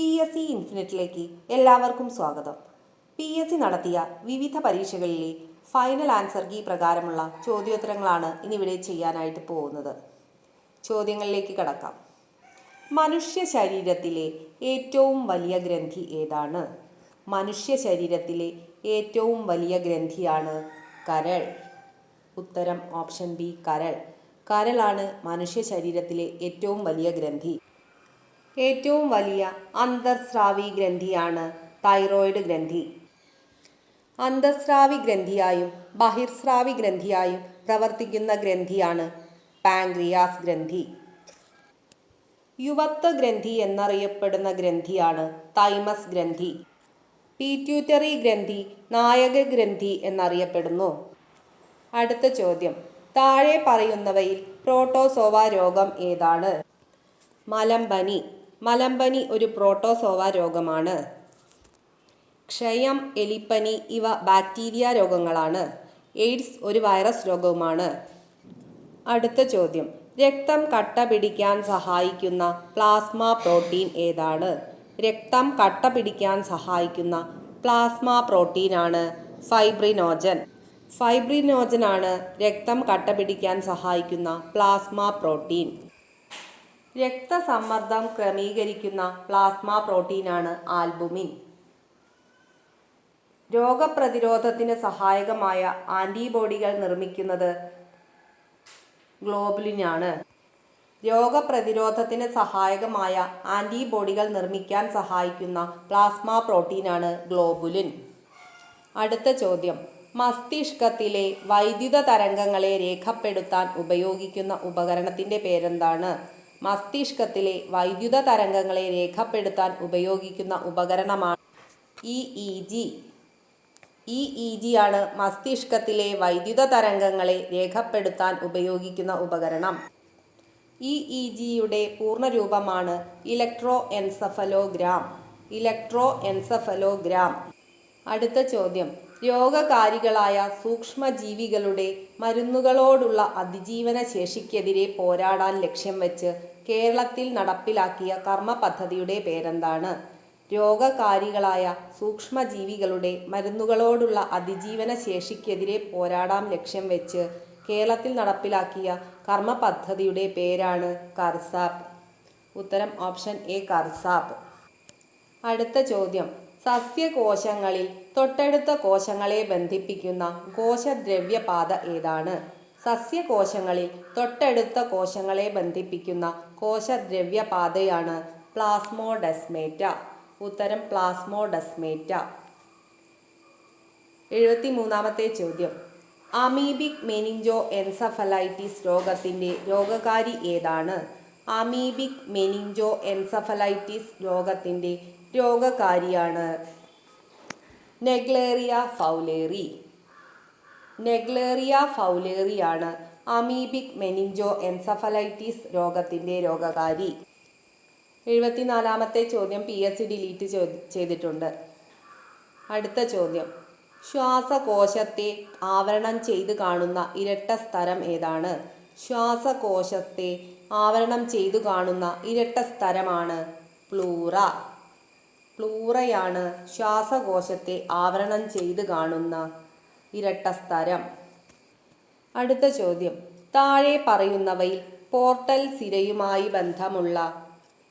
P S C ഇൻഫിനിറ്റിലേക്ക് എല്ലാവർക്കും സ്വാഗതം. P S C നടത്തിയ വിവിധ പരീക്ഷകളിലെ ഫൈനൽ ആൻസർ കീ പ്രകാരമുള്ള ചോദ്യോത്തരങ്ങളാണ് ഇന്നിവിടെ ചെയ്യാനായിട്ട് പോകുന്നത്. ചോദ്യങ്ങളിലേക്ക് കടക്കാം. മനുഷ്യ ശരീരത്തിലെ ഏറ്റവും വലിയ ഗ്രന്ഥി ഏതാണ്? മനുഷ്യ ശരീരത്തിലെ ഏറ്റവും വലിയ ഗ്രന്ഥിയാണ് കരൾ. ഉത്തരം ഓപ്ഷൻ ബി കരൾ. കരളാണ് മനുഷ്യ ശരീരത്തിലെ ഏറ്റവും വലിയ ഗ്രന്ഥി. ഏറ്റവും വലിയ അന്തർസ്രാവി ഗ്രന്ഥിയാണ് തൈറോയിഡ് ഗ്രന്ഥി. അന്തസ്രാവി ഗ്രന്ഥിയായും ബഹിർസ്രാവി ഗ്രന്ഥിയായും പ്രവർത്തിക്കുന്ന ഗ്രന്ഥിയാണ് പാങ്ക്രിയാസ് ഗ്രന്ഥി. യുവത്വ ഗ്രന്ഥി എന്നറിയപ്പെടുന്ന ഗ്രന്ഥിയാണ് തൈമസ് ഗ്രന്ഥി. പീറ്റ്യൂറ്ററി ഗ്രന്ഥി നായക ഗ്രന്ഥി എന്നറിയപ്പെടുന്നു. അടുത്ത ചോദ്യം. താഴെ പറയുന്നവയിൽ പ്രോട്ടോസോവ രോഗം ഏതാണ്? മലമ്പനി മലമ്പനി ഒരു പ്രോട്ടോസോവ രോഗമാണ്. ക്ഷയം എലിപ്പനി ഇവ ബാക്ടീരിയ രോഗങ്ങളാണ്. എയ്ഡ്സ് ഒരു വൈറസ് രോഗവുമാണ്. അടുത്ത ചോദ്യം. രക്തം കട്ട പിടിക്കാൻ സഹായിക്കുന്ന പ്ലാസ്മ പ്രോട്ടീൻ ഏതാണ്? രക്തം കട്ട പിടിക്കാൻ സഹായിക്കുന്ന പ്ലാസ്മ പ്രോട്ടീനാണ് ഫൈബ്രിനോജൻ. ഫൈബ്രിനോജനാണ് രക്തം കട്ട പിടിക്കാൻ സഹായിക്കുന്ന പ്ലാസ്മ പ്രോട്ടീൻ. രക്തസമ്മർദ്ദം ക്രമീകരിക്കുന്ന പ്ലാസ്മ പ്രോട്ടീനാണ് ആൽബുമിൻ. രോഗപ്രതിരോധത്തിന് സഹായകമായ ആന്റിബോഡികൾ നിർമ്മിക്കുന്നത് ഗ്ലോബുലിനാണ്. രോഗപ്രതിരോധത്തിന് സഹായകമായ ആന്റിബോഡികൾ നിർമ്മിക്കാൻ സഹായിക്കുന്ന പ്ലാസ്മ പ്രോട്ടീനാണ് ഗ്ലോബുലിൻ. അടുത്ത ചോദ്യം. മസ്തിഷ്കത്തിലെ വൈദ്യുത തരംഗങ്ങളെ രേഖപ്പെടുത്താൻ ഉപയോഗിക്കുന്ന ഉപകരണത്തിന്റെ പേരെന്താണ്? മസ്തിഷ്കത്തിലെ വൈദ്യുത തരംഗങ്ങളെ രേഖപ്പെടുത്താൻ ഉപയോഗിക്കുന്ന ഉപകരണമാണ് E E G E E G ആണ് മസ്തിഷ്കത്തിലെ വൈദ്യുത തരംഗങ്ങളെ രേഖപ്പെടുത്താൻ ഉപയോഗിക്കുന്ന ഉപകരണം. ഇ ഇ ജിയുടെ പൂർണരൂപമാണ് ഇലക്ട്രോ എൻസഫലോഗ്രാം ഇലക്ട്രോ എൻസഫലോഗ്രാം അടുത്ത ചോദ്യം. രോഗകാരികളായ സൂക്ഷ്മജീവികളുടെ മരുന്നുകളോടുള്ള അതിജീവന ശേഷിക്കെതിരെ പോരാടാൻ ലക്ഷ്യം വെച്ച് കേരളത്തിൽ നടപ്പിലാക്കിയ കർമ്മ പദ്ധതിയുടെ പേരെന്താണ്? രോഗകാരികളായ സൂക്ഷ്മജീവികളുടെ മരുന്നുകളോടുള്ള അതിജീവന ശേഷിക്കെതിരെ പോരാടാം ലക്ഷ്യം വെച്ച് കേരളത്തിൽ നടപ്പിലാക്കിയ കർമ്മ പദ്ധതിയുടെ പേരാണ് കർസാപ്പ്. ഉത്തരം ഓപ്ഷൻ എ കർസാപ്പ്. അടുത്ത ചോദ്യം. സസ്യകോശങ്ങളിൽ തൊട്ടടുത്ത കോശങ്ങളെ ബന്ധിപ്പിക്കുന്ന കോശദ്രവ്യപാത ഏതാണ്? സസ്യകോശങ്ങളിൽ തൊട്ടടുത്ത കോശങ്ങളെ ബന്ധിപ്പിക്കുന്ന കോശദ്രവ്യപാതയാണ് പ്ലാസ്മോഡസ്മേറ്റ. ഉത്തരം പ്ലാസ്മോഡസ്മേറ്റ. എഴുപത്തി മൂന്നാമത്തെ ചോദ്യം. അമീബിക് മെനിഞ്ചോ എൻസഫലൈറ്റിസ് രോഗത്തിന്റെ രോഗകാരി ഏതാണ്? അമീബിക് മെനിഞ്ചോ എൻസഫലൈറ്റിസ് രോഗത്തിന്റെ രോഗകാരിയാണ്. Naegleria fowleri. നെഗ്ലേറിയ ഫൗലേറിയാണ് അമീബിക് മെനിഞ്ചോ എൻസഫലൈറ്റിസ് രോഗത്തിന്റെ രോഗകാരി. എഴുപത്തിനാലാമത്തെ ചോദ്യം പി എസ് സി ഡിലീറ്റ് ചെയ്തിട്ടുണ്ട്. അടുത്ത ചോദ്യം. ശ്വാസകോശത്തെ ആവരണം ചെയ്ത് കാണുന്ന ഇരട്ട സ്ഥലം ഏതാണ്? ശ്വാസകോശത്തെ ആവരണം ചെയ്തു കാണുന്ന ഇരട്ട സ്ഥലമാണ് പ്ലൂറ. പ്ലൂറയാണ് ശ്വാസകോശത്തെ ആവരണം ചെയ്ത് കാണുന്ന ഇരട്ട സ്ഥലം അടുത്ത ചോദ്യം. താഴെ പറയുന്നവയിൽ പോർട്ടൽ സിരയുമായി ബന്ധമുള്ള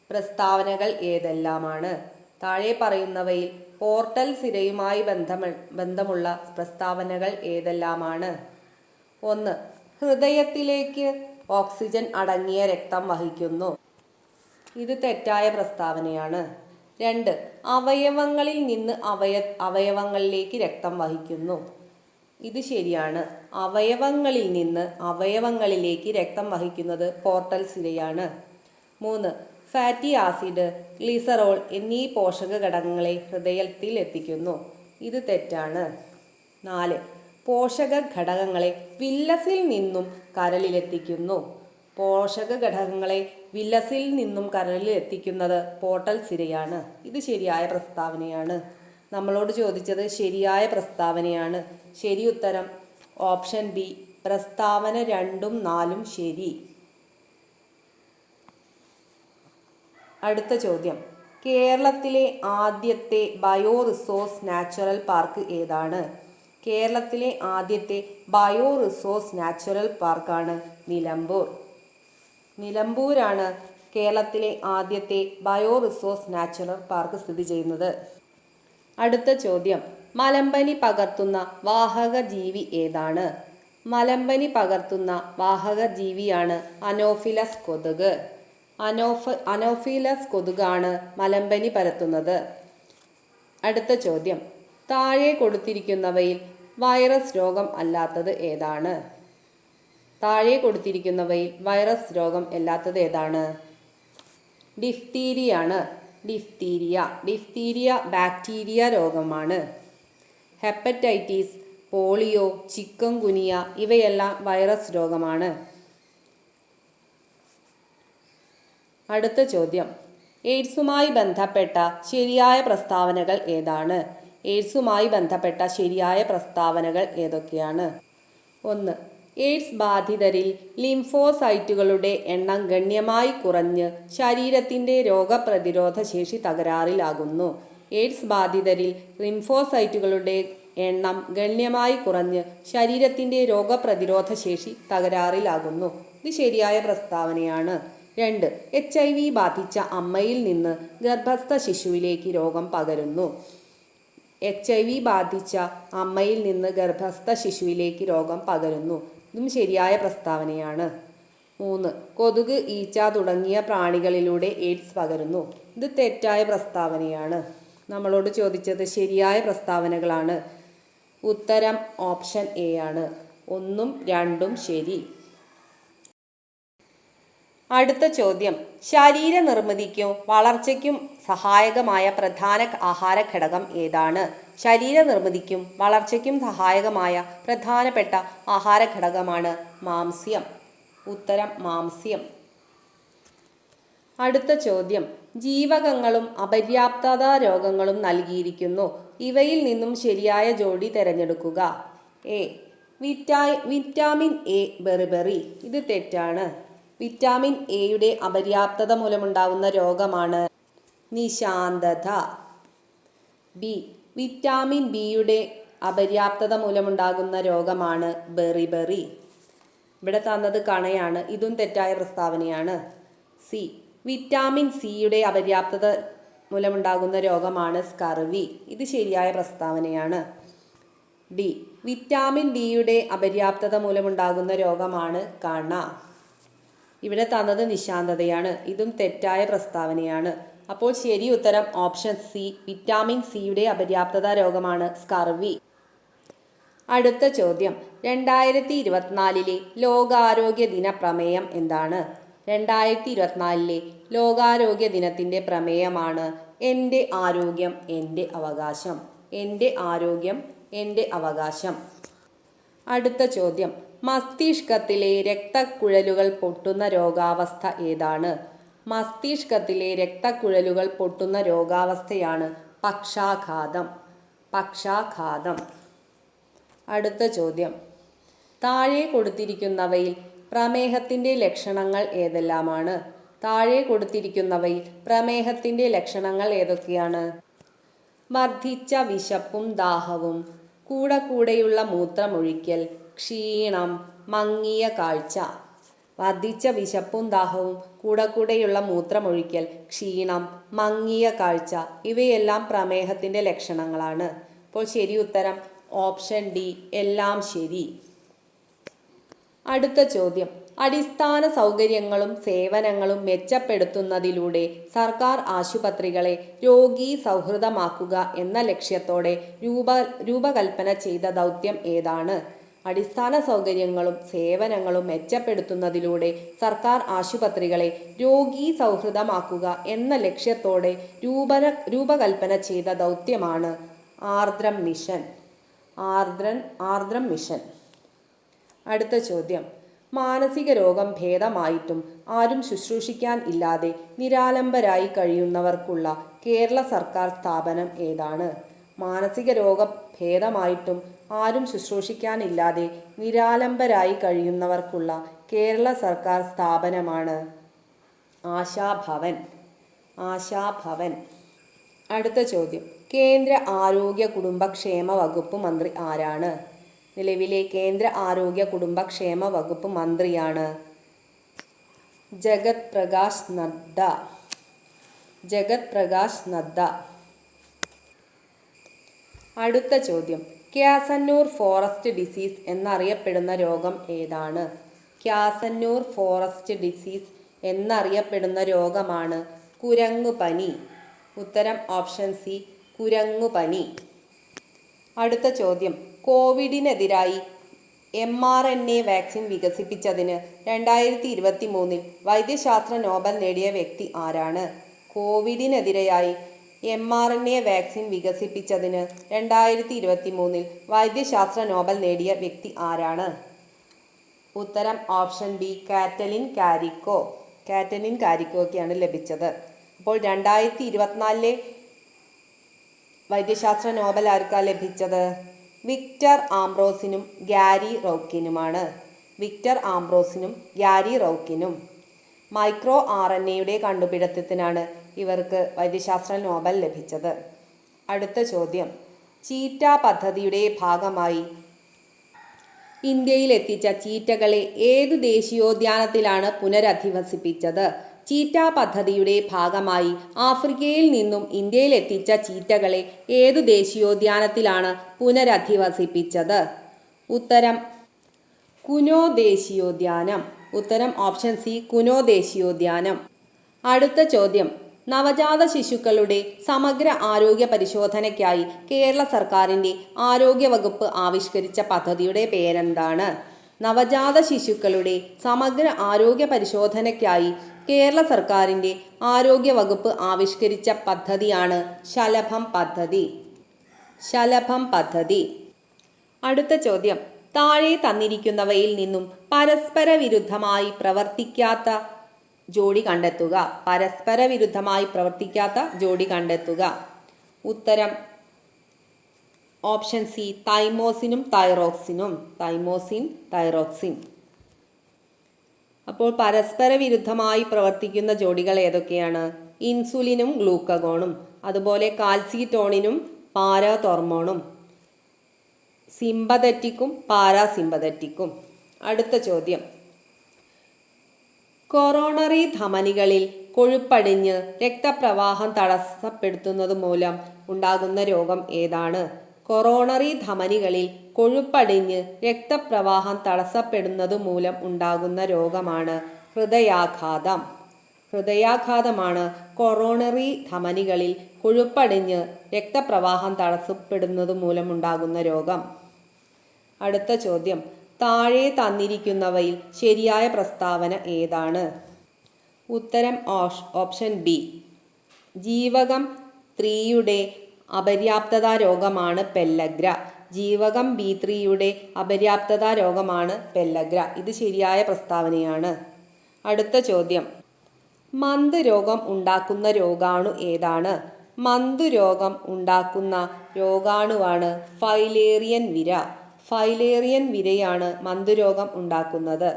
പ്രസ്താവനകൾ ഏതെല്ലാമാണ്? താഴെ പറയുന്നവയിൽ പോർട്ടൽ സിരയുമായി ബന്ധമ ബന്ധമുള്ള പ്രസ്താവനകൾ ഏതെല്ലാമാണ്? ഒന്ന്. ഹൃദയത്തിലേക്ക് ഓക്സിജൻ അടങ്ങിയ രക്തം വഹിക്കുന്നു. ഇത് തെറ്റായ പ്രസ്താവനയാണ്. രണ്ട്. അവയവങ്ങളിൽ നിന്ന് അവയ അവയവങ്ങളിലേക്ക് രക്തം വഹിക്കുന്നു. ഇത് ശരിയാണ്. അവയവങ്ങളിൽ നിന്ന് അവയവങ്ങളിലേക്ക് രക്തം വഹിക്കുന്നത് പോർട്ടൽ സിരയാണ്. മൂന്ന് ഫാറ്റി ആസിഡ് ഗ്ലിസറോൾ എന്നീ പോഷക ഘടകങ്ങളെ ഹൃദയത്തിൽ എത്തിക്കുന്നു. ഇത് തെറ്റാണ്. നാല് പോഷക ഘടകങ്ങളെ വില്ലസിൽ നിന്നും കരളിലെത്തിക്കുന്നു. പോഷക ഘടകങ്ങളെ വില്ലസിൽ നിന്നും കരളിൽ എത്തിക്കുന്നത് പോർട്ടൽ സിരയാണ്. ഇത് ശരിയായ പ്രസ്താവനയാണ്. നമ്മളോട് ചോദിച്ചത് ശരിയായ പ്രസ്താവനയാണ്. ശരി ഉത്തരം ഓപ്ഷൻ ബി പ്രസ്താവന രണ്ടും നാലും ശരി. അടുത്ത ചോദ്യം കേരളത്തിലെ ആദ്യത്തെ ബയോ റിസോഴ്സ് നാച്ചുറൽ പാർക്ക് ഏതാണ്? കേരളത്തിലെ ആദ്യത്തെ ബയോ റിസോഴ്സ് നാച്ചുറൽ പാർക്കാണ് നിലമ്പൂർ. നിലമ്പൂരാണ് കേരളത്തിലെ ആദ്യത്തെ ബയോ റിസോഴ്സ് നാച്ചുറൽ പാർക്ക് സ്ഥിതി ചെയ്യുന്നത്. അടുത്ത ചോദ്യം. മലമ്പനി പകർത്തുന്ന വാഹക ജീവി ഏതാണ്? മലമ്പനി പകർത്തുന്ന വാഹക ജീവിയാണ് അനോഫിലസ് കൊതുക്. അനോഫ അനോഫിലസ് കൊതുകാണ് മലമ്പനി പരത്തുന്നത്. അടുത്ത ചോദ്യം. താഴെ കൊടുത്തിരിക്കുന്നവയിൽ വൈറസ് രോഗം അല്ലാത്തത് ഏതാണ്? താഴെ കൊടുത്തിരിക്കുന്നവയിൽ വൈറസ് രോഗം അല്ലാത്തത് ഏതാണ്? ഡിഫ്തീരിയാണ്. ഡിഫ്തീരിയ. ഡിഫ്തീരിയ ബാക്ടീരിയ രോഗമാണ്. ഹെപ്പറ്റൈറ്റിസ് പോളിയോ ചിക്കൻ ഗുനിയ ഇവയെല്ലാം വൈറസ് രോഗമാണ്. അടുത്ത ചോദ്യം. എയ്ഡ്സുമായി ബന്ധപ്പെട്ട ശരിയായ പ്രസ്താവനകൾ ഏതാണ്? എയ്ഡ്സുമായി ബന്ധപ്പെട്ട ശരിയായ പ്രസ്താവനകൾ ഏതൊക്കെയാണ്? ഒന്ന് എയ്ഡ്സ് ബാധിതരിൽ ലിംഫോസൈറ്റുകളുടെ എണ്ണം ഗണ്യമായി കുറഞ്ഞ് ശരീരത്തിന്റെ രോഗപ്രതിരോധ ശേഷി തകരാറിലാകുന്നു. എയ്ഡ്സ് ബാധിതരിൽ ലിംഫോസൈറ്റുകളുടെ എണ്ണം ഗണ്യമായി കുറഞ്ഞ് ശരീരത്തിന്റെ രോഗപ്രതിരോധ ശേഷി തകരാറിലാകുന്നു. ഇത് ശരിയായ പ്രസ്താവനയാണ്. രണ്ട് എച്ച് ഐ വി ബാധിച്ച അമ്മയിൽ നിന്ന് ഗർഭസ്ഥ ശിശുവിലേക്ക് രോഗം പകരുന്നു. എച്ച് ഐ വി ബാധിച്ച അമ്മയിൽ നിന്ന് ഗർഭസ്ഥ ശിശുവിലേക്ക് രോഗം പകരുന്നു. ഇതും ശരിയായ പ്രസ്താവനയാണ്. മൂന്ന് കൊതുക് ഈച്ച തുടങ്ങിയ പ്രാണികളിലൂടെ എയ്ഡ്സ് പകരുന്നു. ഇത് തെറ്റായ പ്രസ്താവനയാണ്. നമ്മളോട് ചോദിച്ചത് ശരിയായ പ്രസ്താവനകളാണ്. ഉത്തരം ഓപ്ഷൻ എ ആണ്. ഒന്നും രണ്ടും ശരി. അടുത്ത ചോദ്യം. ശരീര നിർമ്മിതിക്കും വളർച്ചയ്ക്കും സഹായകമായ പ്രധാന ആഹാര ഘടകം ഏതാണ്? ശരീര നിർമ്മിതിക്കും വളർച്ചയ്ക്കും സഹായകമായ പ്രധാനപ്പെട്ട ആഹാര ഘടകമാണ് മാംസ്യം. ഉത്തരം മാംസ്യം. അടുത്ത ചോദ്യം. ജീവകങ്ങളും അപര്യാപ്തത രോഗങ്ങളും നൽകിയിരിക്കുന്നു. ഇവയിൽ നിന്നും ശരിയായ ജോഡി തിരഞ്ഞെടുക്കുക. എ. വിറ്റാ vitamin A beriberi. ഇത് തെറ്റാണ്. വിറ്റാമിൻ എയുടെ അപര്യാപ്തത മൂലമുണ്ടാകുന്ന രോഗമാണ് നിശാന്തത. ബി. വിറ്റാമിൻ ബിയുടെ അപര്യാപ്തത മൂലമുണ്ടാകുന്ന രോഗമാണ് ബെറി ബെറി. ഇവിടെ തന്നത് കണയാണ്. ഇതും തെറ്റായ പ്രസ്താവനയാണ്. സി. വിറ്റാമിൻ സിയുടെ അപര്യാപ്തത മൂലമുണ്ടാകുന്ന രോഗമാണ് സ്കർവി. ഇത് ശരിയായ പ്രസ്താവനയാണ്. ഡി. വിറ്റാമിൻ ഡിയുടെ അപര്യാപ്തത മൂലമുണ്ടാകുന്ന രോഗമാണ് കണ. ഇവിടെ തന്നത് നിശാന്തതയാണ്. ഇതും തെറ്റായ പ്രസ്താവനയാണ്. അപ്പോൾ ശരി ഉത്തരം ഓപ്ഷൻ സി. വിറ്റാമിൻ സിയുടെ അപര്യാപ്തത രോഗമാണ് സ്കർവി. അടുത്ത ചോദ്യം. രണ്ടായിരത്തി ഇരുപത്തിനാലിലെ ലോകാരോഗ്യ ദിന പ്രമേയം എന്താണ്? രണ്ടായിരത്തി ഇരുപത്തിനാലിലെ ലോകാരോഗ്യ ദിനത്തിന്റെ പ്രമേയമാണ് എന്റെ ആരോഗ്യം എന്റെ അവകാശം. എന്റെ ആരോഗ്യം എന്റെ അവകാശം. അടുത്ത ചോദ്യം. മസ്തിഷ്കത്തിലെ രക്തക്കുഴലുകൾ പൊട്ടുന്ന രോഗാവസ്ഥ ഏതാണ്? മസ്തിഷ്കത്തിലെ രക്തക്കുഴലുകൾ പൊട്ടുന്ന രോഗാവസ്ഥയാണ് പക്ഷാഘാതം. പക്ഷാഘാതം. അടുത്ത ചോദ്യം. താഴെ കൊടുത്തിരിക്കുന്നവയിൽ പ്രമേഹത്തിന്റെ ലക്ഷണങ്ങൾ ഏതെല്ലാമാണ്? താഴെ കൊടുത്തിരിക്കുന്നവയിൽ പ്രമേഹത്തിന്റെ ലക്ഷണങ്ങൾ ഏതൊക്കെയാണ്? വർദ്ധിച്ച വിശപ്പും ദാഹവും കൂടെ കൂടെയുള്ള മൂത്രമൊഴിക്കൽ ക്ഷീണം മങ്ങിയ കാഴ്ച. വർദ്ധിച്ച വിശപ്പും ദാഹവും കൂടെ കൂടെയുള്ള മൂത്രമൊഴിക്കൽ ക്ഷീണം മങ്ങിയ കാഴ്ച ഇവയെല്ലാം പ്രമേഹത്തിന്റെ ലക്ഷണങ്ങളാണ്. അപ്പോൾ ശരി ഉത്തരം ഓപ്ഷൻ ഡി എല്ലാം ശരി. അടുത്ത ചോദ്യം. അടിസ്ഥാന സൗകര്യങ്ങളും സേവനങ്ങളും മെച്ചപ്പെടുത്തുന്നതിലൂടെ സർക്കാർ ആശുപത്രികളെ രോഗി സൗഹൃദമാക്കുക എന്ന ലക്ഷ്യത്തോടെ രൂപ രൂപകൽപ്പന ചെയ്ത ദൗത്യം ഏതാണ്? അടിസ്ഥാന സൗകര്യങ്ങളും സേവനങ്ങളും മെച്ചപ്പെടുത്തുന്നതിലൂടെ സർക്കാർ ആശുപത്രികളെ രോഗീ സൗഹൃദമാക്കുക എന്ന ലക്ഷ്യത്തോടെ രൂപന രൂപകൽപ്പന ചെയ്ത ദൗത്യമാണ് ആർദ്രം മിഷൻ. ആർദ്രൻ ആർദ്രം മിഷൻ. അടുത്ത ചോദ്യം. മാനസിക രോഗം ഭേദമായിട്ടും ആരും ശുശ്രൂഷിക്കാൻ ഇല്ലാതെ നിരാലംബരായി കഴിയുന്നവർക്കുള്ള കേരള സർക്കാർ സ്ഥാപനം ഏതാണ്? മാനസിക രോഗം ഭേദമായിട്ടും ആരും ശുശ്രൂഷിക്കാനില്ലാതെ നിരാലംബരായി കഴിയുന്നവർക്കുള്ള കേരള സർക്കാർ സ്ഥാപനമാണ് ആശാഭവൻ. ആശാഭവൻ. അടുത്ത ചോദ്യം. കേന്ദ്ര ആരോഗ്യ കുടുംബക്ഷേമ വകുപ്പ് മന്ത്രി ആരാണ്? നിലവിലെ കേന്ദ്ര ആരോഗ്യ കുടുംബക്ഷേമ വകുപ്പ് മന്ത്രിയാണ് ജഗത് പ്രകാശ് നദ്ദ. ജഗത് പ്രകാശ് നദ്ദ. അടുത്ത ചോദ്യം. ക്യാസന്നൂർ ഫോറസ്റ്റ് ഡിസീസ് എന്നറിയപ്പെടുന്ന രോഗം ഏതാണ്? ക്യാസന്നൂർ ഫോറസ്റ്റ് ഡിസീസ് എന്നറിയപ്പെടുന്ന രോഗമാണ് കുരങ്ങുപനി. ഉത്തരം ഓപ്ഷൻ സി കുരങ്ങുപനി. അടുത്ത ചോദ്യം. കോവിഡിനെതിരായി M R N A vaccine വികസിപ്പിച്ചതിന് രണ്ടായിരത്തി ഇരുപത്തി മൂന്നിൽ വൈദ്യശാസ്ത്ര നോബൽ നേടിയ വ്യക്തി ആരാണ്? കോവിഡിനെതിരെയായി M R N A vaccine വികസിപ്പിച്ചതിന് രണ്ടായിരത്തി ഇരുപത്തി മൂന്നിൽ വൈദ്യശാസ്ത്ര നോബൽ നേടിയ വ്യക്തി ആരാണ്? ഉത്തരം option B Katalin Kariko. Katalin കാരിക്കോയ്ക്കാണ് ലഭിച്ചത്. അപ്പോൾ രണ്ടായിരത്തി ഇരുപത്തിനാലിലെ വൈദ്യശാസ്ത്ര നോബൽ ആർക്കാണ് ലഭിച്ചത്? വിക്ടർ ആംബ്രോസിനും ഗ്യാരി റൗക്കിനുമാണ്. വിക്ടർ ആംബ്രോസിനും ഗ്യാരി റൗക്കിനും. മൈക്രോ ആർ എൻ എയുടെ കണ്ടുപിടുത്തത്തിനാണ് ഇവർക്ക് വൈദ്യശാസ്ത്ര നോബൽ ലഭിച്ചത്. അടുത്ത ചോദ്യം. ചീറ്റ പദ്ധതിയുടെ ഭാഗമായി ഇന്ത്യയിൽ എത്തിച്ച ചീറ്റകളെ ഏത് ദേശീയോദ്യാനത്തിലാണ് പുനരധിവസിപ്പിച്ചത്? ചീറ്റ പദ്ധതിയുടെ ഭാഗമായി ആഫ്രിക്കയിൽ നിന്നും ഇന്ത്യയിൽ എത്തിച്ച ചീറ്റകളെ ഏത് ദേശീയോദ്യാനത്തിലാണ് പുനരധിവസിപ്പിച്ചത്? ഉത്തരം കുനോ ദേശീയോദ്യാനം. ഉത്തരം ഓപ്ഷൻ സി കുനോ ദേശീയോദ്യാനം. അടുത്ത ചോദ്യം. നവജാത ശിശുക്കളുടെ സമഗ്ര ആരോഗ്യ പരിശോധനയ്ക്കായി കേരള സർക്കാരിന്റെ ആരോഗ്യവകുപ്പ് ആവിഷ്കരിച്ച പദ്ധതിയുടെ പേരെന്താണ്? നവജാത ശിശുക്കളുടെ സമഗ്ര ആരോഗ്യ പരിശോധനയ്ക്കായി കേരള സർക്കാരിന്റെ ആരോഗ്യവകുപ്പ് ആവിഷ്കരിച്ച പദ്ധതിയാണ് ശലഭം പദ്ധതി. ശലഭം പദ്ധതി. അടുത്ത ചോദ്യം. താഴെ തന്നിരിക്കുന്നവയിൽ നിന്നും പരസ്പര വിരുദ്ധമായി പ്രവർത്തിക്കാത്ത ജോഡി കണ്ടെത്തുക. പരസ്പര വിരുദ്ധമായി പ്രവർത്തിക്കാത്ത ജോഡി കണ്ടെത്തുക. ഉത്തരം. Option C. തൈമോസിനും തൈറോക്സിനും. Thymosin thyroxine. അപ്പോൾ പരസ്പര വിരുദ്ധമായി പ്രവർത്തിക്കുന്ന ജോഡികൾ ഏതൊക്കെയാണ്? ഇൻസുലിനും ഗ്ലൂക്കഗോണും. അതുപോലെ കാൽസിറ്റോണിനും പാരാതോർമോണും. സിമ്പതറ്റിക്കും പാരാസിമ്പതറ്റിക്കും. അടുത്ത ചോദ്യം. കൊറോണറി ധമനികളിൽ കൊഴുപ്പടിഞ്ഞ് രക്തപ്രവാഹം തടസ്സപ്പെടുത്തുന്നത് മൂലം ഉണ്ടാകുന്ന രോഗം ഏതാണ്? കൊറോണറി ധമനികളിൽ കൊഴുപ്പടിഞ്ഞ് രക്തപ്രവാഹം തടസ്സപ്പെടുന്നത് മൂലം ഉണ്ടാകുന്ന രോഗമാണ് ഹൃദയാഘാതം. ഹൃദയാഘാതമാണ് കൊറോണറി ധമനികളിൽ കൊഴുപ്പടിഞ്ഞ് രക്തപ്രവാഹം തടസ്സപ്പെടുന്നത് മൂലമുണ്ടാകുന്ന രോഗം. അടുത്ത ചോദ്യം. താഴെ തന്നിരിക്കുന്നവയിൽ ശരിയായ പ്രസ്താവന ഏതാണ്? ഉത്തരം ഓഷ് ഓപ്ഷൻ ബി. ജീവകം ത്രീയുടെ അപര്യാപ്തത രോഗമാണ് പെല്ലഗ്ര. ജീവകം ബി ത്രീയുടെ അപര്യാപ്തത രോഗമാണ് പെല്ലഗ്ര. ഇത് ശരിയായ പ്രസ്താവനയാണ്. അടുത്ത ചോദ്യം. മന്ത് രോഗം ഉണ്ടാക്കുന്ന രോഗാണു ഏതാണ്? മന്ത് രോഗം ഉണ്ടാക്കുന്ന രോഗാണുവാണ് ഫൈലേറിയൻ വിര. ഫൈലേറിയൻ വിരയാണ് മന്തുരോഗം ഉണ്ടാക്കുന്നത്.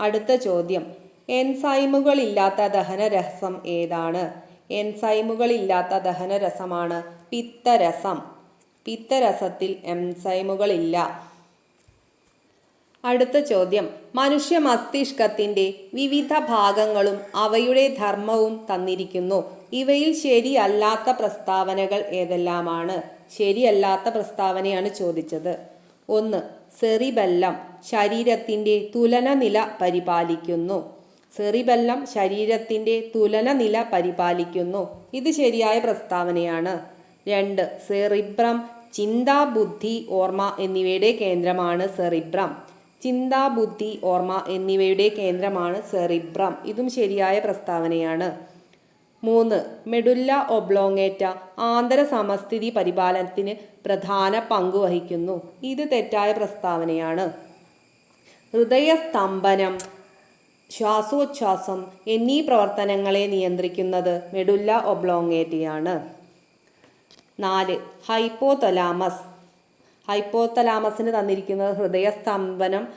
അടുത്ത ചോദ്യം. എൻസൈമുകൾ ഇല്ലാത്ത ദഹനരസം ഏതാണ്? എൻസൈമുകൾ ഇല്ലാത്ത ദഹനരസമാണ് പിത്തരസം. പിത്തരസത്തിൽ എൻസൈമുകളില്ല. അടുത്ത ചോദ്യം. മനുഷ്യ മസ്തിഷ്കത്തിന്റെ വിവിധ ഭാഗങ്ങളും അവയുടെ ധർമ്മവും തന്നിരിക്കുന്നു. ഇവയിൽ ശരിയല്ലാത്ത പ്രസ്താവനകൾ ഏതെല്ലാമാണ്? ശരിയല്ലാത്ത പ്രസ്താവനയാണ് ചോദിച്ചത്. ഒന്ന് സെറിബെല്ലം ശരീരത്തിന്റെ തുലനനില പരിപാലിക്കുന്നു. സെറിബെല്ലം ശരീരത്തിന്റെ തുലനനില പരിപാലിക്കുന്നു. ഇത് ശരിയായ പ്രസ്താവനയാണ്. രണ്ട് സെറിബ്രം ചിന്താ ബുദ്ധി ഓർമ്മ എന്നിവയുടെ കേന്ദ്രമാണ് സെറിബ്രം. ചിന്താ ബുദ്ധി ഓർമ്മ എന്നിവയുടെ കേന്ദ്രമാണ് സെറിബ്രം. ഇതും ശരിയായ പ്രസ്താവനയാണ്. മൂന്ന്. മെഡുല്ല ഒബ്ലോങ്ങേറ്റ ആന്തര സമസ്ഥിതി പരിപാലനത്തിന് പ്രധാന പങ്ക് വഹിക്കുന്നു. ഇത് തെറ്റായ പ്രസ്താവനയാണ്. ഹൃദയസ്തംഭനം ശ്വാസോച്ഛ്വാസം എന്നീ പ്രവർത്തനങ്ങളെ നിയന്ത്രിക്കുന്നത് മെഡുല്ല ഒബ്ലോങ്ങേറ്റയാണ്. നാല്. ഹൈപ്പോതലാമസ്. ഹൈപ്പോതലാമസിന് തന്നിരിക്കുന്നത് ഹൃദയസ്തംഭനം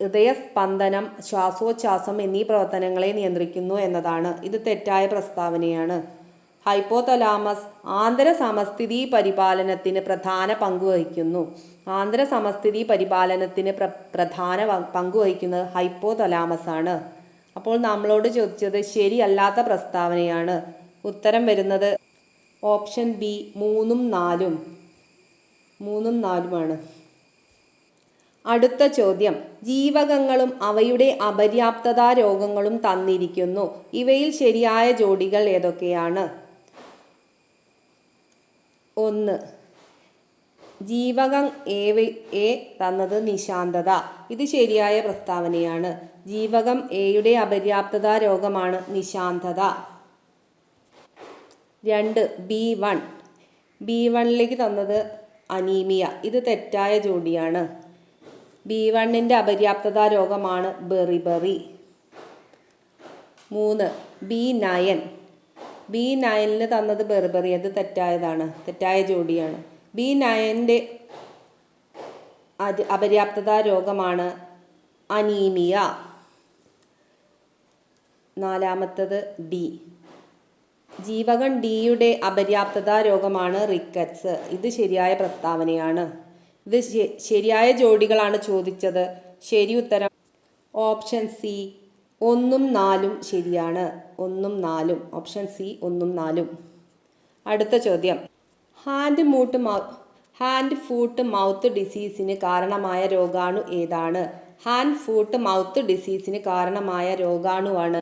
ഹൃദയസ്പന്ദനം ശ്വാസോച്ഛ്വാസം എന്നീ പ്രവർത്തനങ്ങളെ നിയന്ത്രിക്കുന്നു എന്നതാണ്. ഇത് തെറ്റായ പ്രസ്താവനയാണ്. ഹൈപ്പോതലാമസ് ആന്തര സമസ്ഥിതി പരിപാലനത്തിന് പ്രധാന പങ്കുവഹിക്കുന്നു ആന്തര സമസ്ഥിതി പരിപാലനത്തിന് പ്ര പ്രധാന പങ്കുവഹിക്കുന്നത് ഹൈപ്പോതലാമസ് ആണ്. അപ്പോൾ നമ്മളോട് ചോദിച്ചത് ശരിയല്ലാത്ത പ്രസ്താവനയാണ്. ഉത്തരം വരുന്നത് ഓപ്ഷൻ ബി മൂന്നും നാലും. മൂന്നും നാലുമാണ്. അടുത്ത ചോദ്യം. ജീവകങ്ങളും അവയുടെ അപര്യാപ്തതാ രോഗങ്ങളും തന്നിരിക്കുന്നു. ഇവയിൽ ശരിയായ ജോഡികൾ ഏതൊക്കെയാണ്? ഒന്ന്. ജീവകം എ എ തന്നത് നിശാന്തത. ഇത് ശരിയായ പ്രസ്താവനയാണ്. ജീവകം എയുടെ അപര്യാപ്തതാ രോഗമാണ് നിശാന്തത. രണ്ട്. B one. ബി വണ്ണിലേക്ക് തന്നത് അനീമിയ. ഇത് തെറ്റായ ജോഡിയാണ്. ബി വണ്ണിന്റെ അപര്യാപ്തത രോഗമാണ് ബെറിബെറി മൂന്ന് ബി നയൻ. ബി നയനിന് തന്നത് ബെറിബെറി അത് തെറ്റായതാണ്. തെറ്റായ ജോഡിയാണ്. ബി നയന്റെ അപര്യാപ്തത രോഗമാണ് അനീമിയ. നാലാമത്തത് ഡി. ജീവകൻ ഡിയുടെ അപര്യാപ്തത രോഗമാണ് റിക്കറ്റ്സ്. ഇത് ശരിയായ പ്രസ്താവനയാണ്. ഇത് ശരിയായ ജോഡികളാണ് ചോദിച്ചത്. ശരി ഉത്തരം ഓപ്ഷൻ സി ഒന്നും നാലും ശരിയാണ്. ഒന്നും നാലും. ഓപ്ഷൻ സി ഒന്നും നാലും. അടുത്ത ചോദ്യം. Hand foot hand foot mouth ഡിസീസിന് കാരണമായ രോഗാണു ഏതാണ്? ഹാൻഡ് ഫൂട്ട് മൗത്ത് ഡിസീസിന് കാരണമായ രോഗാണുവാണ്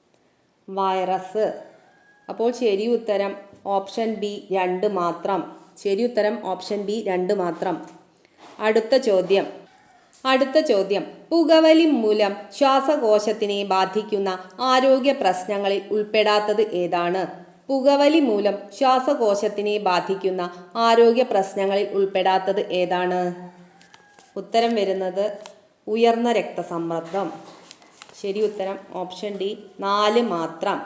വൈറസ്. അപ്പോൾ ശരി ഉത്തരം ഓപ്ഷൻ ബി രണ്ട് മാത്രം. ശരി ഉത്തരം ഓപ്ഷൻ ബി രണ്ട് മാത്രം. അടുത്ത ചോദ്യം. അടുത്ത ചോദ്യം. പുകവലി മൂലം ശ്വാസകോശത്തിനെ ബാധിക്കുന്ന ആരോഗ്യ പ്രശ്നങ്ങളിൽ ഉൾപ്പെടാത്തത് ഏതാണ്? പുകവലി മൂലം ശ്വാസകോശത്തിനെ ബാധിക്കുന്ന ആരോഗ്യ പ്രശ്നങ്ങളിൽ ഉൾപ്പെടാത്തത് ഏതാണ്? ഉത്തരം വരുന്നത് ഉയർന്ന രക്തസമ്മർദ്ദം. ശരി ഉത്തരം ഓപ്ഷൻ ഡി. നാല് മാത്രം.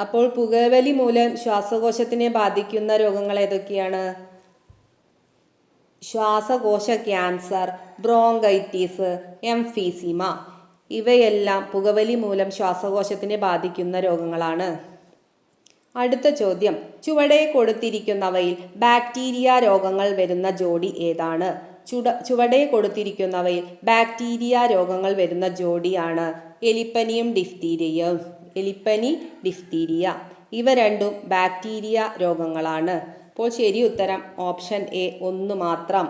അപ്പോൾ പുകവലി മൂലം ശ്വാസകോശത്തിനെ ബാധിക്കുന്ന രോഗങ്ങൾ ഏതൊക്കെയാണ്? ശ്വാസകോശ ക്യാൻസർ ബ്രോങ്കൈറ്റിസ് എംഫീസിമ ഇവയെല്ലാം പുകവലി മൂലം ശ്വാസകോശത്തിനെ ബാധിക്കുന്ന രോഗങ്ങളാണ്. അടുത്ത ചോദ്യം. ചുവടെ കൊടുത്തിരിക്കുന്നവയിൽ ബാക്ടീരിയ രോഗങ്ങൾ വരുന്ന ജോഡി ഏതാണ്? ചുട ചുവടെ കൊടുത്തിരിക്കുന്നവയിൽ ബാക്ടീരിയ രോഗങ്ങൾ വരുന്ന ജോഡിയാണ് എലിപ്പനിയും ഡിഫ്തീരിയയും. എലിപ്പനി ഡിഫ്തീരിയ. ഇവ രണ്ടും ബാക്ടീരിയ രോഗങ്ങളാണ്. അപ്പോൾ ശരി ഉത്തരം ഓപ്ഷൻ എ ഒന്ന് മാത്രം.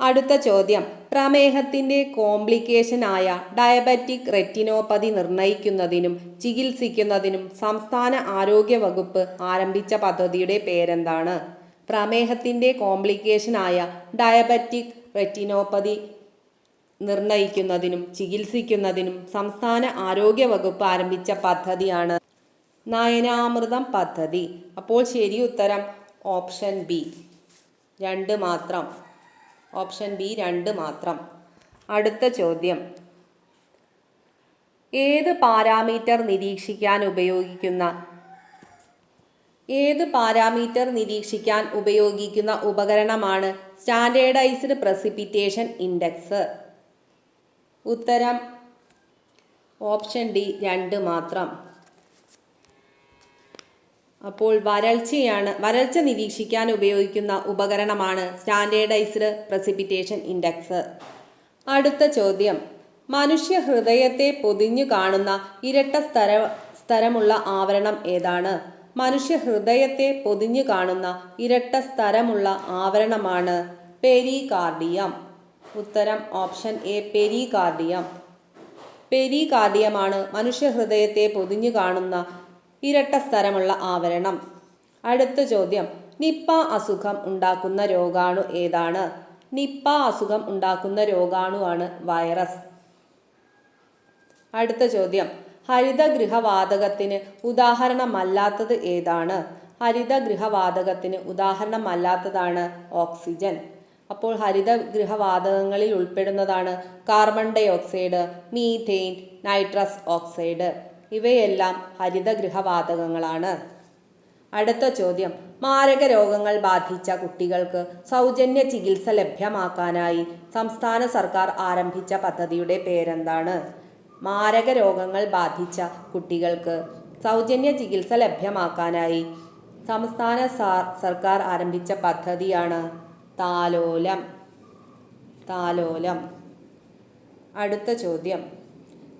അടുത്ത ചോദ്യം. പ്രമേഹത്തിന്റെ കോംപ്ലിക്കേഷനായ ഡയബറ്റിക് റെറ്റിനോപ്പതി നിർണയിക്കുന്നതിനും ചികിത്സിക്കുന്നതിനും സംസ്ഥാന ആരോഗ്യ വകുപ്പ് ആരംഭിച്ച പദ്ധതിയുടെ പേരെന്താണ്? പ്രമേഹത്തിന്റെ കോംപ്ലിക്കേഷനായ ഡയബറ്റിക് റെറ്റിനോപ്പതി നിർണയിക്കുന്നതിനും ചികിത്സിക്കുന്നതിനും സംസ്ഥാന ആരോഗ്യ വകുപ്പ് ആരംഭിച്ച പദ്ധതിയാണ് നയനാമൃതം പദ്ധതി. അപ്പോൾ ശരി ഉത്തരം ഓപ്ഷൻ ബി. രണ്ട് മാത്രം. ഓപ്ഷൻ ബി രണ്ട് മാത്രം. അടുത്ത ചോദ്യം. ഏത് പാരാമീറ്റർ നിരീക്ഷിക്കാൻ ഉപയോഗിക്കുന്ന ഏത് പാരാമീറ്റർ നിരീക്ഷിക്കാൻ ഉപയോഗിക്കുന്ന ഉപകരണമാണ് സ്റ്റാൻഡേർഡൈസ്ഡ് പ്രസിപ്പിറ്റേഷൻ ഇൻഡെക്സ്? ഉത്തരം ഓപ്ഷൻ ഡി രണ്ട് മാത്രം. അപ്പോൾ വരൾച്ചയാണ് വരൾച്ച നിരീക്ഷിക്കാൻ ഉപയോഗിക്കുന്ന ഉപകരണമാണ് സ്റ്റാൻഡേർഡൈസ്ഡ് പ്രസിപ്പിറ്റേഷൻ ഇൻഡെക്സ്. അടുത്ത ചോദ്യം. മനുഷ്യ ഹൃദയത്തെ പൊതിഞ്ഞു കാണുന്ന ഇരട്ട സ്ഥര സ്ഥലമുള്ള ആവരണം ഏതാണ്? മനുഷ്യ ഹൃദയത്തെ പൊതിഞ്ഞു കാണുന്ന ഇരട്ട സ്ഥലമുള്ള ആവരണമാണ് പെരികാർഡിയം. ഉത്തരം ഓപ്ഷൻ എ പെരികാർഡിയം. പെരികാർഡിയമാണ് മനുഷ്യഹൃദയത്തെ പൊതിഞ്ഞു കാണുന്ന ഇരട്ട സ്ഥലമുള്ള ആവരണം. അടുത്ത ചോദ്യം. നിപ്പ അസുഖം ഉണ്ടാക്കുന്ന രോഗാണു ഏതാണ്? നിപ്പ അസുഖം ഉണ്ടാക്കുന്ന രോഗാണുവാണ് വൈറസ്. അടുത്ത ചോദ്യം. ഹരിതഗൃഹവാതകത്തിന് ഉദാഹരണമല്ലാത്തത് ഏതാണ്? ഹരിതഗൃഹവാതകത്തിന് ഉദാഹരണമല്ലാത്തതാണ് ഓക്സിജൻ. അപ്പോൾ ഹരിതഗൃഹവാതകങ്ങളിൽ ഉൾപ്പെടുന്നതാണ് carbon dioxide methane nitrous oxide. ഇവയെല്ലാം ഹരിതഗൃഹവാതകങ്ങളാണ്. അടുത്ത ചോദ്യം. മാരക രോഗങ്ങൾ ബാധിച്ച കുട്ടികൾക്ക് സൗജന്യ ചികിത്സ ലഭ്യമാക്കാനായി സംസ്ഥാന സർക്കാർ ആരംഭിച്ച പദ്ധതിയുടെ പേരെന്താണ്? മാരക രോഗങ്ങൾ ബാധിച്ച കുട്ടികൾക്ക് സൗജന്യ ചികിത്സ ലഭ്യമാക്കാനായി സംസ്ഥാന സർക്കാർ ആരംഭിച്ച പദ്ധതിയാണ് താലോലം. താലോലം. അടുത്ത ചോദ്യം.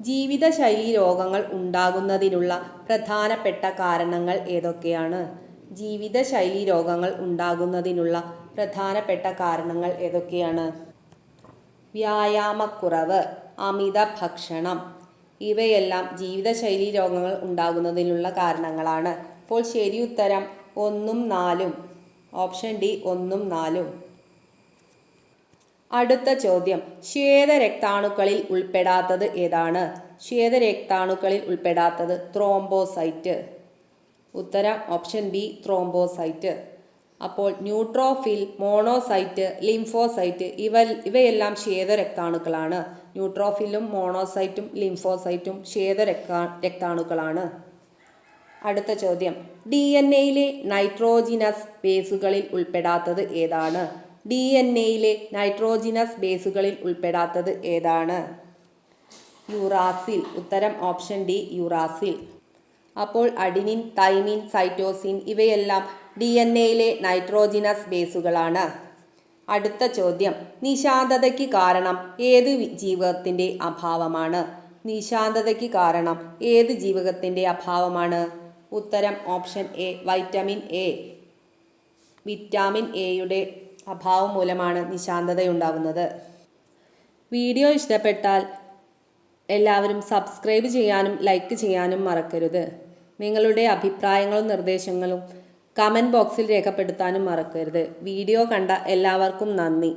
ജീവിതശൈലി രോഗങ്ങൾ ഉണ്ടാകുന്നതിനുള്ള പ്രധാനപ്പെട്ട കാരണങ്ങൾ ഏതൊക്കെയാണ്? ജീവിതശൈലി രോഗങ്ങൾ ഉണ്ടാകുന്നതിനുള്ള പ്രധാനപ്പെട്ട കാരണങ്ങൾ ഏതൊക്കെയാണ്? വ്യായാമക്കുറവ് അമിത ഭക്ഷണം ഇവയെല്ലാം ജീവിതശൈലി രോഗങ്ങൾ ഉണ്ടാകുന്നതിനുള്ള കാരണങ്ങളാണ്. അപ്പോൾ ശരി ഉത്തരം ഒന്നും നാലും ഓപ്ഷൻ ഡി ഒന്നും നാലും. അടുത്ത ചോദ്യം. ശ്വേതരക്താണുക്കളിൽ ഉൾപ്പെടാത്തത് ഏതാണ്? ശ്വേതരക്താണുക്കളിൽ ഉൾപ്പെടാത്തത് ത്രോംബോസൈറ്റ്. ഉത്തരം ഓപ്ഷൻ ബി ത്രോംബോസൈറ്റ്. അപ്പോൾ ന്യൂട്രോഫിൽ മോണോസൈറ്റ് ലിംഫോസൈറ്റ് ഇവ ഇവയെല്ലാം ശ്വേതരക്താണുക്കളാണ്. ന്യൂട്രോഫിലും മോണോസൈറ്റും ലിംഫോസൈറ്റും ശ്വേതരക്താ രക്താണുക്കളാണ്. അടുത്ത ചോദ്യം. ഡി എൻ എയിലെ നൈട്രോജിനസ് ബേസുകളിൽ ഉൾപ്പെടാത്തത് ഏതാണ്? ഡി എൻ എയിലെ നൈട്രോജിനസ് ബേസുകളിൽ ഉൾപ്പെടാത്തത് ഏതാണ്? യുറാസിൽ. ഉത്തരം ഓപ്ഷൻ ഡി യുറാസിൽ. അപ്പോൾ അഡിനിൻ തൈമിൻ സൈറ്റോസിൻ ഇവയെല്ലാം ഡി എൻ എയിലെ നൈട്രോജിനസ് ബേസുകളാണ്. അടുത്ത ചോദ്യം. നിശാന്തതയ്ക്ക് കാരണം ഏത് ജീവകത്തിന്റെ അഭാവമാണ്? നിശാന്തതയ്ക്ക് കാരണം ഏത് ജീവകത്തിന്റെ അഭാവമാണ്? ഉത്തരം option A vitamin A. Vitamin എയുടെ അഭാവം മൂലമാണ് നിശാന്തതയുണ്ടാകുന്നത് വീഡിയോ ഇഷ്ടപ്പെട്ടാൽ എല്ലാവരും സബ്സ്ക്രൈബ് ചെയ്യാനും ലൈക്ക് ചെയ്യാനും മറക്കരുത്. നിങ്ങളുടെ അഭിപ്രായങ്ങളും നിർദ്ദേശങ്ങളും കമന്റ് ബോക്സിൽ രേഖപ്പെടുത്താനും മറക്കരുത്. വീഡിയോ കണ്ട എല്ലാവർക്കും നന്ദി.